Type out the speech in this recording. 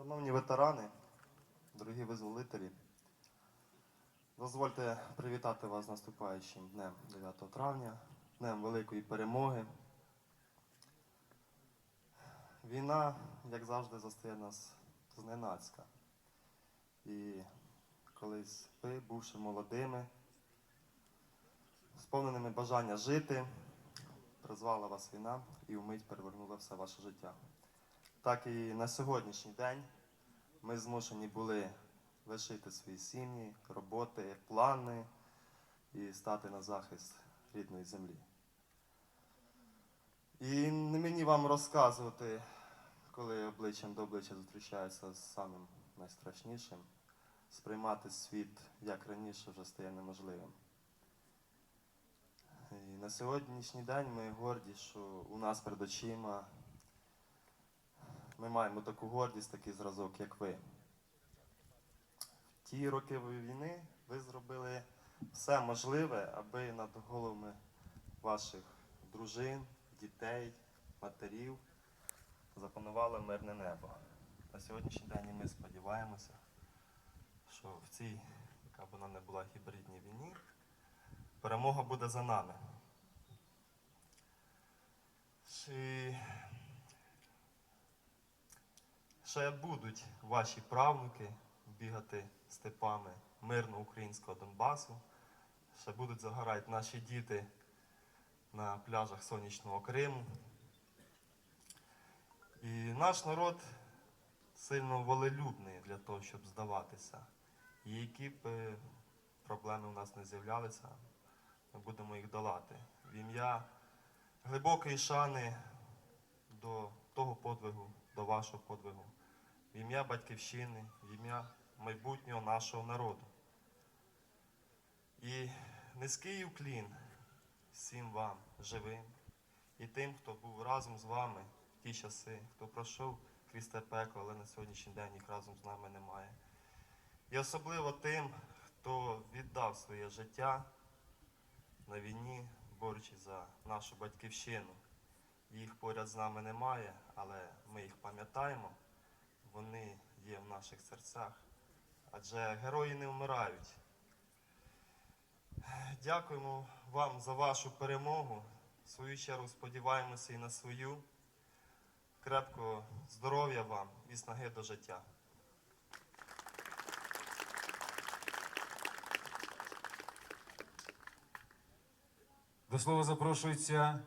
Шановні ветерани, дорогі визволителі, дозвольте привітати вас з наступаючим днем 9 травня, днем великої перемоги. Війна, як завжди, застає нас зненацька. І колись ви, бувши молодими, сповненими бажання жити, призвала вас війна і вмить перевернула все ваше життя. Так і на сьогоднішній день ми змушені були лишити свої сім'ї, роботи, плани і стати на захист рідної землі. І не мені вам розказувати, коли обличчям до обличчя зустрічаються з самим найстрашнішим, сприймати світ як раніше вже стає неможливим. І на сьогоднішній день ми горді, що у нас перед очима ми маємо таку гордість, такий зразок, як ви. В ті роки війни ви зробили все можливе, аби над головами ваших дружин, дітей, матерів запанувало мирне небо. На сьогоднішній день ми сподіваємося, що в цій, яка б вона не була гібридній війні, перемога буде за нами. Ще будуть ваші правнуки бігати степами мирно українського Донбасу, ще будуть загорати наші діти на пляжах сонячного Криму. І наш народ сильно волелюбний для того, щоб здаватися. І які б е, проблеми у нас не з'являлися, ми будемо їх долати. В ім'я глибокої шани до того подвигу, до вашого подвигу, в ім'я Батьківщини, в ім'я майбутнього нашого народу. І низький уклін всім вам, живим, і тим, хто був разом з вами в ті часи, хто пройшов крізь пекло, але на сьогоднішній день їх разом з нами немає. І особливо тим, хто віддав своє життя на війні, борючись за нашу батьківщину. Їх поряд з нами немає, але ми їх пам'ятаємо, вони є в наших серцях. Адже герої не вмирають. Дякуємо вам за вашу перемогу. В свою чергу сподіваємося і на свою. Крепкого здоров'я вам і снаги до життя. До слова запрошується